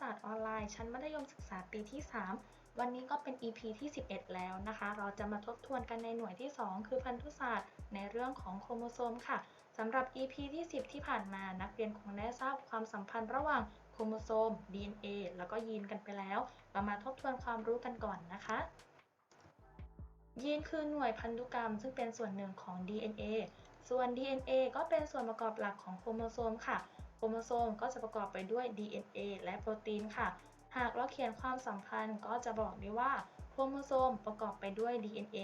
ศาสตร์ออนไลน์ ชั้นมัธยมศึกษาปีที่ 3 วันนี้ก็เป็น EP ที่ 11 แล้วนะคะ เราจะมาทบทวนกันในหน่วยที่ 2 คือพันธุศาสตร์ ในเรื่องของโครโมโซมค่ะสำหรับ EP ที่ 10 ที่ผ่านมานักเรียนคงได้ทราบความสัมพันธ์ระหว่างโครโมโซม DNA แล้วก็ยีนกันไปแล้ว เรามาทบทวนความรู้กันก่อนนะคะยีนคือหน่วยพันธุกรรม ซึ่งเป็นส่วนหนึ่งของ DNA ส่วน DNA ก็เป็นส่วนประกอบหลักของโครโมโซมค่ะ รโมโซมก็จะประกอบไปด้วย DNA และโปรตีนค่ะ หากเราเขียนความสัมพันธ์ก็จะบอกได้ว่าโครโมโซมประกอบไปด้วย DNA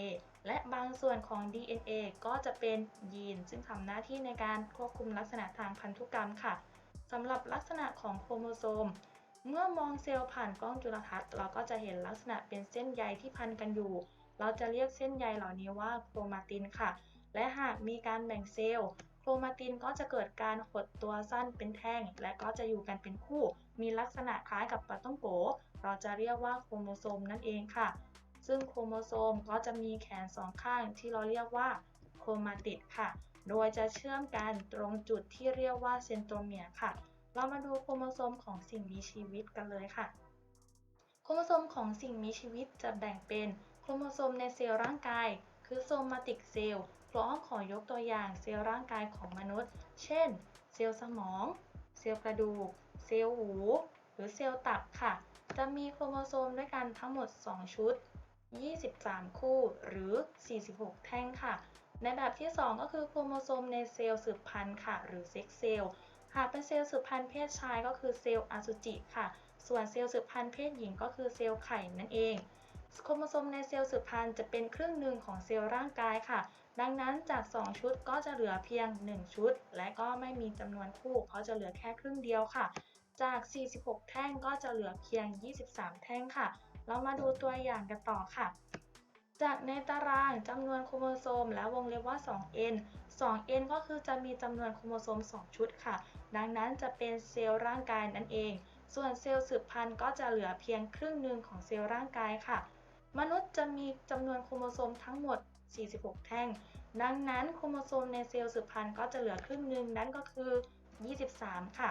และบางส่วนของ DNA ก็จะเป็นยีน ซึ่งทำหน้าที่ในการควบคุมลักษณะทางพันธุกรรมค่ะสำหรับลักษณะของโครโมโซม เมื่อมองเซลล์ผ่านกล้องจุลทรรศน์เราก็จะเห็นลักษณะเป็นเส้นใยที่พันกันอยู่ เราจะเรียกเส้นใยเหล่านี้ว่าโครมาตินค่ะ และหากมีการแบ่งเซลล์ โครมาตินก็จะเกิดการหดตัวสั้นเป็นแท่ง และก็จะอยู่กันเป็นคู่ มีลักษณะคล้ายกับปลาต้องโก เราจะเรียกว่าโครโมโซมนั่นเองค่ะ ซึ่งโครโมโซมก็จะมีแขนสองข้างที่เราเรียกว่าโครมาติดค่ะ โดยจะเชื่อมกันตรงจุดที่เรียกว่าเซนโทรเมียร์ค่ะ เรามาดูโครโมโซมของสิ่งมีชีวิตกันเลยค่ะ โครโมโซมของสิ่งมีชีวิตจะแบ่งเป็นโครโมโซมในเซลล์ร่างกาย คือโซมาติกเซลล์ พร้อมขอยกตัวอย่างเซลล์ร่างกายของมนุษย์ เช่น เซลล์สมอง เซลล์กระดูก เซลล์หู หรือเซลล์ตับค่ะ จะมีโครโมโซมด้วยกันทั้งหมด 2 ชุด 23 คู่หรือ 46 แท่งค่ะ ในแบบที่ 2 ก็คือโครโมโซมในเซลล์สืบพันธุ์ค่ะ หรือเซ็กเซลล์ หากเป็นเซลล์สืบพันธุ์เพศชายก็คือเซลล์อสุจิค่ะ ส่วนเซลล์สืบพันธุ์เพศหญิงก็คือเซลล์ไข่นั่นเอง โครโมโซมในเซลล์สืบพันธุ์จะเป็นครึ่งหนึ่งของเซลล์ร่างกายค่ะ ดังนั้นจาก 2 ชุดก็จะเหลือเพียง 1 ชุด และก็ไม่มีจำนวนคู่เพราะจะเหลือแค่ครึ่งเดียวค่ะ จาก 46 แท่งก็จะเหลือเพียง 23 แท่งค่ะ เรามาดูตัวอย่างกันต่อค่ะ จากในตารางจำนวนโครโมโซม และวงเล็บว่า 2n 2n ก็คือจะมีจำนวนโครโมโซม 2 ชุดค่ะ ดังนั้นจะเป็นเซลล์ร่างกายนั่นเอง ส่วนเซลล์สืบพันธุ์ก็จะเหลือเพียงครึ่งหนึ่งของเซลล์ร่างกายค่ะ มนุษย์จะมีจำนวนโครโมโซมทั้งหมด 46 แท่ง ดังนั้นโครโมโซมในเซลล์สืบพันธุ์ก็จะเหลือครึ่งหนึ่งนั่นก็คือ 23 ค่ะ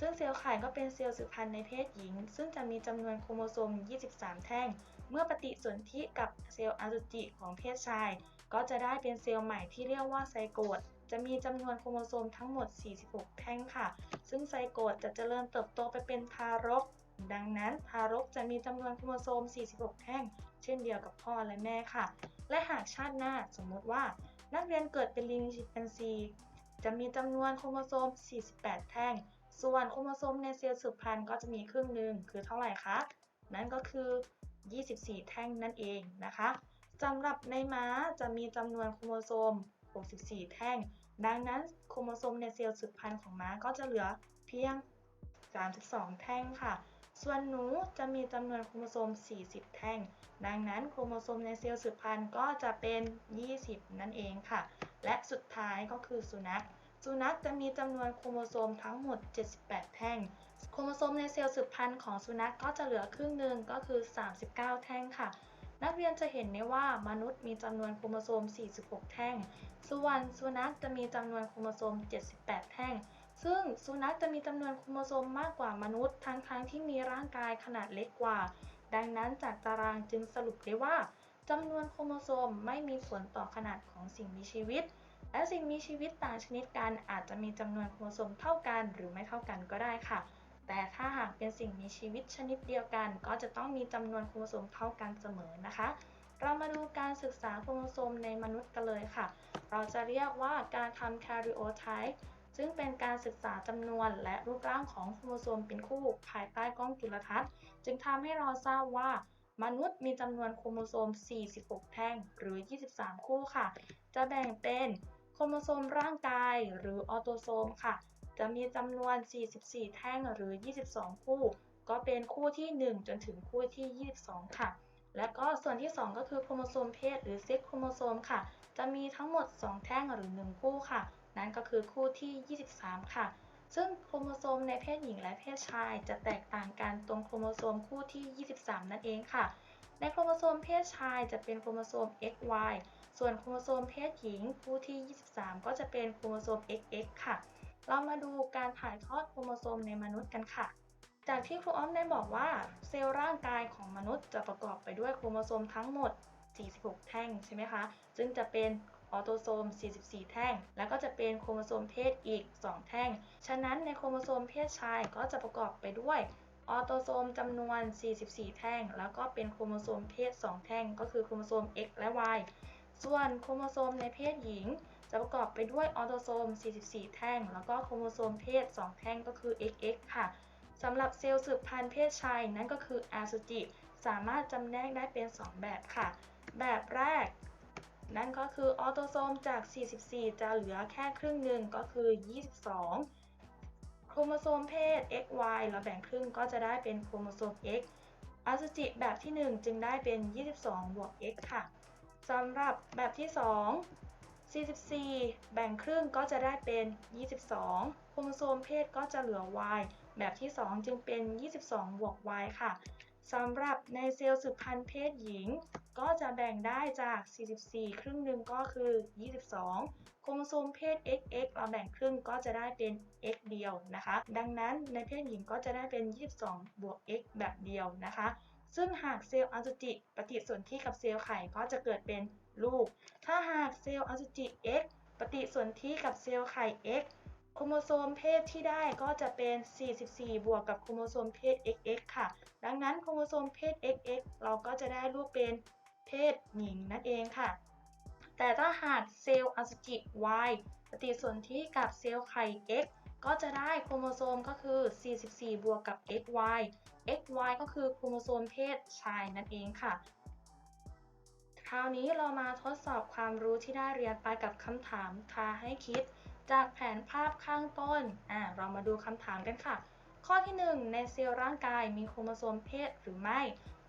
ซึ่งเซลล์ไข่ก็เป็นเซลล์สืบพันธุ์ในเพศหญิง ซึ่งจะมีจำนวนโครโมโซม 23 แท่ง เมื่อปฏิสนธิกับเซลล์อสุจิของเพศชาย ก็จะได้เป็นเซลล์ใหม่ที่เรียกว่าไซโกตจะมีจำนวนโครโมโซมทั้งหมด 46 แท่งค่ะ ซึ่งไซโกตจะเจริญเติบโตไปเป็นทารก ดังนั้นทารกจะมีจำนวนโครโมโซม 46 แท่ง เช่นเดียวกับพ่อและแม่ค่ะ และหากชาติหน้าสมมติว่า นักเรียนเกิดเป็นลิงชิมแปนซี จะมีจำนวนโครโมโซม 48 แท่ง ส่วนโครโมโซมในเซลล์สืบพันธุ์ก็จะมีครึ่งหนึ่งคือเท่าไหร่คะ นั่นก็คือ 24 แท่งนั่นเองนะคะสำหรับในม้าจะมีจำนวนโครโมโซม 64 แท่ง ดังนั้นโครโมโซมในเซลล์สืบพันธุ์ของม้าก็จะเหลือเพียง 32 แท่งค่ะ ส่วนหนูจะมีจำนวนโครโมโซม 40 แท่ง ดังนั้นโครโมโซมในเซลล์สืบพันธุ์ก็จะเป็น 20 นั่นเองค่ะ และสุดท้ายก็คือสุนัข สุนัขจะมีจำนวนโครโมโซมทั้งหมด 78 แท่ง โครโมโซมในเซลล์สืบพันธุ์ของสุนัขก็จะเหลือครึ่งหนึ่งก็คือ 39 แท่งค่ะนักเรียนจะเห็นได้ว่ามนุษย์มีจำนวนโครโมโซม 46 แท่ง ส่วนสุนัขจะมีจำนวนโครโมโซม 78 แท่ง ซึ่งสุนัขจะมีจำนวนโครโมโซมมากกว่ามนุษย์ทั้งๆทที่มีร่างกายขนาดเล็กกว่า ดังนั้นจากตารางจึงสรุปได้ว่าจำนวนโครโมโซมไม่มีผลต่อขนาดของสิ่งมีชีวิต และสิ่งมีชีวิตต่างชนิดกันอาจจะมีจำนวนโครโมโซมเท่ากันหรือไม่เท่ากันก็ได้ค่ะ แต่ถ้าหากเป็นสิ่งมีชีวิตชนิดเดียวกัน ก็จะต้องมีจำนวนโครโมโซมเท่ากันเสมอนะคะ เรามาดูการศึกษาโครโมโซมในมนุษย์กันเลยค่ะ เราจะเรียกว่าการทำ karyotype ซึ่งเป็นการศึกษาจำนวนและรูปร่างของโครโมโซมเป็นคู่ภายใต้กล้องจุลทรรศน์ จึงทำให้เราทราบว่า มนุษย์มีจำนวนโครโมโซม 46 แท่งหรือ 23 คู่ค่ะ จะแบ่งเป็นโครโมโซมร่างกายหรือออโตโซมค่ะ จะมีจำนวน 44 แท่งหรือ 22 คู่ ก็เป็นคู่ที่ 1 จนถึงคู่ที่ 22 ค่ะ และก็ส่วนที่ 2 ก็คือโครโมโซมเพศหรือเซ็กโครโมโซมค่ะ จะมีทั้งหมด 2 แท่งหรือ 1 คู่ค่ะ นั่นก็คือคู่ที่ 23 ค่ะ ซึ่งโครโมโซมในเพศหญิงและเพศชาย จะแตกต่างกันตรงโครโมโซมคู่ที่ 23 นั่นเองค่ะ ในโครโมโซมเพศชายจะเป็นโครโมโซม XY ส่วนโครโมโซมเพศหญิงคู่ที่ 23 ก็จะเป็นโครโมโซม XX ค่ะ เรามาดูการถ่ายทอดโครโมโซมในมนุษย์กันค่ะ จากที่ครูอ้อมได้บอกว่า เซลล์ร่างกายของมนุษย์จะประกอบไปด้วยโครโมโซมทั้งหมด 46 แท่งใช่ไหมคะ ซึ่งจะเป็น ออโตโซม 44 แท่ง แล้วก็จะเป็นโครโมโซมเพศอีก 2 แท่ง ฉะนั้นในโครโมโซมเพศชายก็จะประกอบไปด้วยออโตโซมจำนวน 44 แท่ง แล้วก็เป็นโครโมโซมเพศ 2 แท่ง ก็คือโครโมโซม X และ Y ส่วนโครโมโซมในเพศหญิง จะประกอบไปด้วยออโตโซม 44 แท่ง แล้วก็โครโมโซมเพศ 2 แท่งก็คือ XX ค่ะสำหรับเซลล์สืบพันธุ์เพศชายนั่นก็คืออาสุจิ สามารถจำแนกได้เป็น 2 แบบค่ะ แบบแรก นั่นก็คือออโตโซมจาก 44 จะเหลือแค่ครึ่งหนึ่งก็คือ 22 โครโมโซมเพศ XY เราแบ่งครึ่งก็จะได้เป็นโครโมโซม X อสุจิแบบที่ 1 จึงได้เป็น 22 บวก X ค่ะสำหรับแบบที่ 2 44 แบ่งครึ่งก็จะได้เป็น 22 โครโมโซมเพศก็จะเหลือ Y แบบที่ 2 จึงเป็น 22 บวก Y ค่ะ สำหรับในเซลล์สืบพันธุ์เพศหญิง ก็จะแบ่งได้จาก 44 ครึ่งหนึ่งก็คือ 22 โครโมโซมเพศ XX เราแบ่งครึ่งก็จะได้เป็น X เดียวนะคะ ดังนั้นในเพศหญิงก็จะได้เป็น 22 บวก X แบบเดียวนะคะ ซึ่งหากเซลล์อสุจิปฏิสนธิกับเซลล์ไข่ก็จะเกิดเป็นลูก ถ้าหากเซลล์อสุจิ X ปฏิสนธิกับเซลล์ไข่ X โครโมโซมเพศที่ได้ก็จะเป็น 44 บวกกับโครโมโซมเพศ XX ค่ะ ดังนั้นโครโมโซมเพศ XX เราก็จะได้รูปเป็นเพศหญิงนั่นเองค่ะ แต่ถ้าหากเซลล์อสุจิ Y ปฏิสนธิกับเซลล์ไข่ X ก็จะได้โครโมโซมก็คือ 44 บวกกับ XY XY ก็คือโครโมโซมเพศชายนั่นเองค่ะ คราวนี้เรามาทดสอบความรู้ที่ได้เรียนไปกับคำถามทาให้คิด จากแผนภาพข้างต้น อ่า เรามาดูคำถามกันค่ะ ข้อที่ 1 ในเซลล์ร่างกายมีโครโมโซมเพศหรือไม่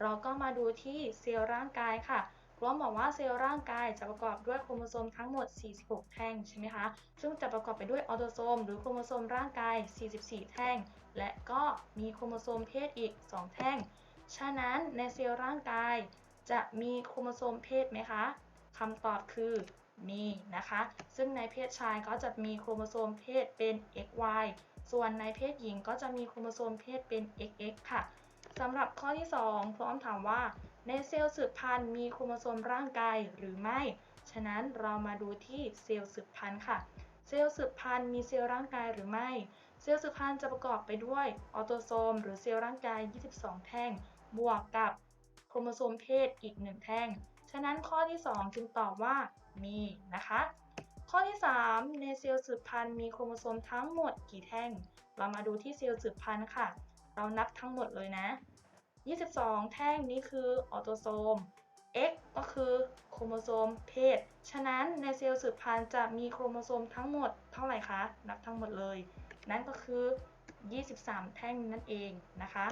เราก็มาดูที่เซลล์ร่างกายค่ะร้อมบอกว่าเซลล์ร่างกายจะประกอบด้วยโครโมโซมทั้งหมด 46 แท่งใช่ไหมคะ ซึ่งจะประกอบไปด้วยออโตโซม หรือโครโมโซมร่างกาย 44 แท่ง และก็มีโครโมโซมเพศอีก 2 แท่ง ฉะนั้นในเซลล์ร่างกายจะมีโครโมโซมเพศไหมคะคำตอบคือมีนะคะ ซึ่งในเพศชายก็จะมีโครโมโซมเพศเป็น XY ส่วนในเพศหญิงก็จะมีโครโมโซมเพศเป็น XX ค่ะสำหรับข้อที่ 2 พร้อมถามว่า ในเซลล์สืบพันธุ์มีโครโมโซมร่างกายหรือไม่ ฉะนั้นเรามาดูที่เซลล์สืบพันธุ์ค่ะ เซลล์สืบพันธุ์มีเซลล์ร่างกายหรือไม่ เซลล์สืบพันธุ์จะประกอบไปด้วยออโตโซม หรือเซลล์ร่างกาย 22 แท่ง บวกกับโครโมโซมเพศอีก 1 แท่ง ฉะนั้นข้อที่ 2 จึงตอบว่ามีนะคะ ข้อที่ 3 ในเซลล์สืบพันธุ์มีโครโมโซมทั้งหมดกี่แท่ง เรามาดูที่เซลล์สืบพันธุ์ค่ะ เรานับทั้งหมดเลยนะ 22 แท่งนี้คือออโตโซม X ก็คือโครโมโซมเพศ ฉะนั้นในเซลล์สืบพันธุ์จะมีโครโมโซมทั้งหมดเท่าไหร่คะ นับทั้งหมดเลย นั่นก็คือ 23 แท่งนั่นเองนะคะ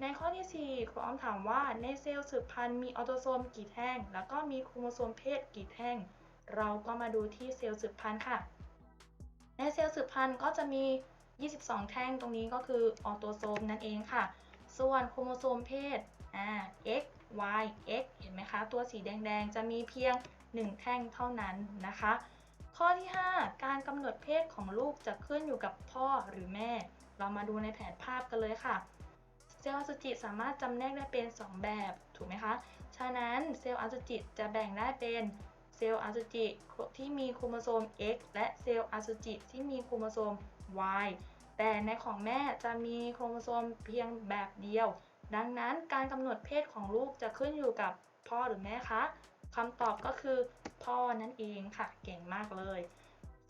ในข้อที่ 4 ครูอ้อมถามว่าในเซลล์สืบพันธุ์มีออโตโซมกี่แท่ง แล้วก็มีโครโมโซมเพศกี่แท่ง เราก็มาดูที่เซลล์สืบพันธุ์ค่ะ ในเซลล์สืบพันธุ์ก็จะมี 22 แท่งตรงนี้ก็คือออโตโซมนั่นเองค่ะ ส่วนโครโมโซมเพศอ่า X Y X เห็นไหมคะ ตัวสีแดงๆ จะมีเพียง 1 แท่งเท่านั้นนะคะ ข้อที่ 5 การกำหนดเพศของลูกจะขึ้นอยู่กับพ่อหรือแม่ เรามาดูในแผนภาพกันเลยค่ะ เซลล์อสุจิสามารถจำแนกได้เป็น 2 แบบ ถูกไหมคะ ฉะนั้นเซลล์อสุจิจะแบ่งได้เป็น เซลล์อสุจิที่มีโครโมโซม X และเซลล์อสุจิที่มีโครโมโซม Y แต่ในของแม่จะมีโครโมโซมเพียงแบบเดียว ดังนั้นการกำหนดเพศของลูกจะขึ้นอยู่กับพ่อหรือแม่คะคำตอบก็คือพ่อนั่นเองค่ะ เก่งมากเลย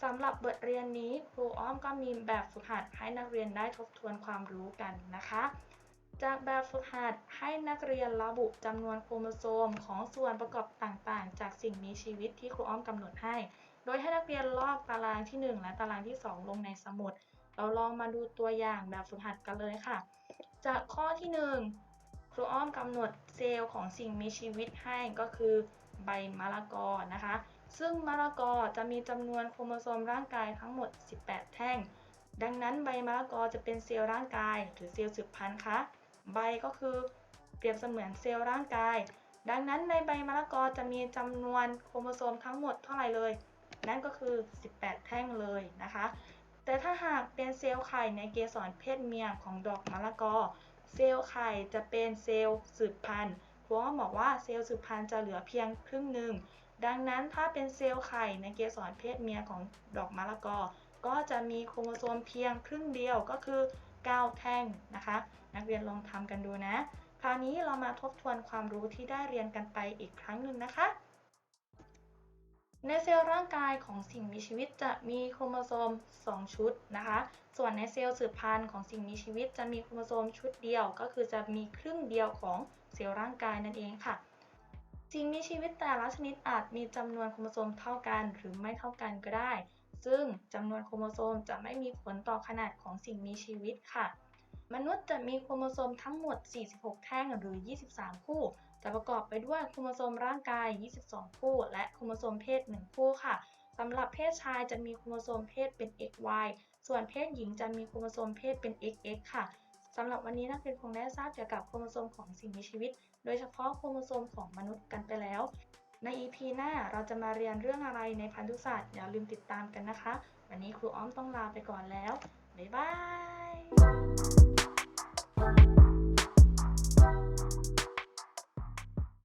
สำหรับบทเรียนนี้ครูอ้อมก็มีแบบฝึกหัดให้นักเรียนได้ทบทวนความรู้กันนะคะ จากแบบฝึกหัดให้นักเรียนระบุจำนวนโครโมโซมของส่วนประกอบต่างๆ จากสิ่งมีชีวิตที่ครูอ้อมกำหนดให้ โดยให้นักเรียนลอกตารางที่ 1 และตารางที่ 2 ลงในสมุด เราลองมาดูตัวอย่างแบบฝึกหัดกันเลยค่ะ จากข้อที่ 1 ครูอ้อมกำหนดเซลล์ของสิ่งมีชีวิตให้ก็คือใบมะละกอนะคะ ซึ่งมะละกอจะมีจำนวนโครโมโซมร่างกายทั้งหมด 18 แท่ง ดังนั้นใบมะละกอจะเป็นเซลล์ร่างกาย หรือเซลล์สืบพันธุ์คะ ใบก็คือเปรียบเสมือนเซลล์ร่างกาย ดังนั้นในใบมะละกอจะมีจำนวนโครโมโซมทั้งหมดเท่าไหร่เลย นั่นก็คือ 18 แท่งเลยนะคะ แต่ถ้าหากเป็นเซลล์ไข่ในเกสรเพศเมียของดอกมะละกอ เซลล์ไข่จะเป็นเซลล์สืบพันธุ์ครูอ้อบอกว่าเซลล์สืบพันธุ์จะเหลือเพียงครึ่งหนึ่ง ดังนั้นถ้าเป็นเซลล์ไข่ในเกสรเพศเมียของดอกมะละกอ ก็จะมีโครโมโซมเพียงครึ่งเดียวก็คือ 9 แท่งนะคะ นักเรียนลองทำกันดูนะ คราวนี้เรามาทบทวนความรู้ที่ได้เรียนกันไปอีกครั้งหนึ่งนะคะ ในเซลล์ร่างกายของสิ่งมีชีวิตจะมีโครโมโซม 2 ชุดนะคะ ส่วนในเซลล์สืบพันธุ์ของสิ่งมีชีวิตจะมีโครโมโซมชุดเดียว ก็คือจะมีครึ่งเดียวของเซลล์ร่างกายนั่นเองค่ะสิ่งมีชีวิตแต่ละชนิดอาจมีจำนวนโครโมโซมเท่ากันหรือไม่เท่ากันก็ได้ ซึ่งจำนวนโครโมโซมจะไม่มีผลต่อขนาดของสิ่งมีชีวิตค่ะ มนุษย์จะมีโครโมโซมทั้งหมด 46 แท่งหรือ 23 คู่ จะประกอบไปด้วยโครโมโซมร่างกาย 22 คู่ และโครโมโซมเพศ 1 คู่ค่ะสำหรับเพศชายจะมีโครโมโซมเพศเป็น XY ส่วนเพศหญิงจะมีโครโมโซมเพศเป็น XX ค่ะสำหรับวันนี้นักเรียนคงได้ทราบเกี่ยวกับโครโมโซมของสิ่งมีชีวิต โดยเฉพาะโครโมโซมของมนุษย์กันไปแล้ว ใน EP หน้าเราจะมาเรียนเรื่องอะไรในพันธุศาสตร์อย่าลืมติดตามกันนะคะ วันนี้ครูอ้อมต้องลาไปก่อนแล้ว บ๊ายบาย